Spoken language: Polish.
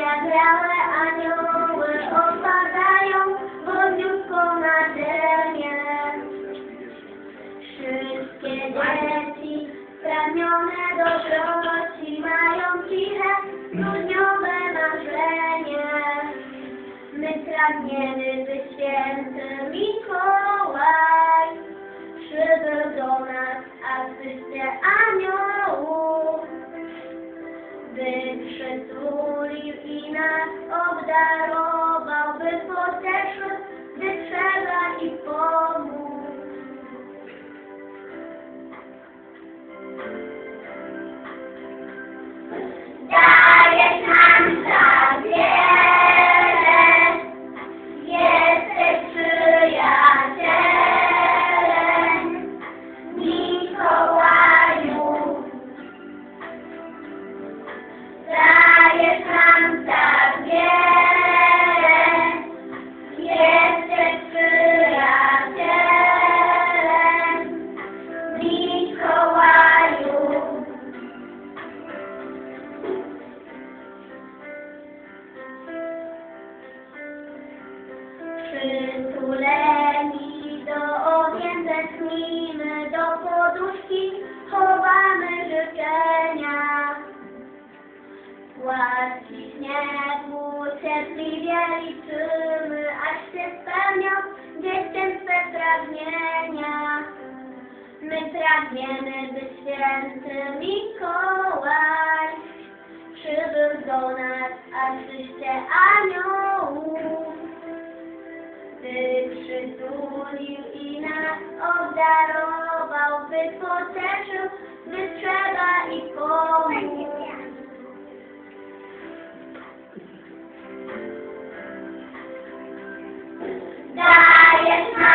Jak anioły opadają na ziemię. Wszystkie dzieci spragnione dobroci mają ciche, marzenie. My pragniemy, by święty Mikołaj przybył do nas, a tyście aniołów, by przytulił i nas obdarował, by pocieszył, Przytuleni do okien tęsknimy, do poduszki chowamy życzenia. Łaski śniegu cierpliwie liczymy, aż się spełnią dziecięce pragnienia. My pragniemy, by święty Mikołaj przybył do nas, a przyście aniołów wyzwolił i nas obdarował, wyposażył by trzeba i pomóc. Dajesz nam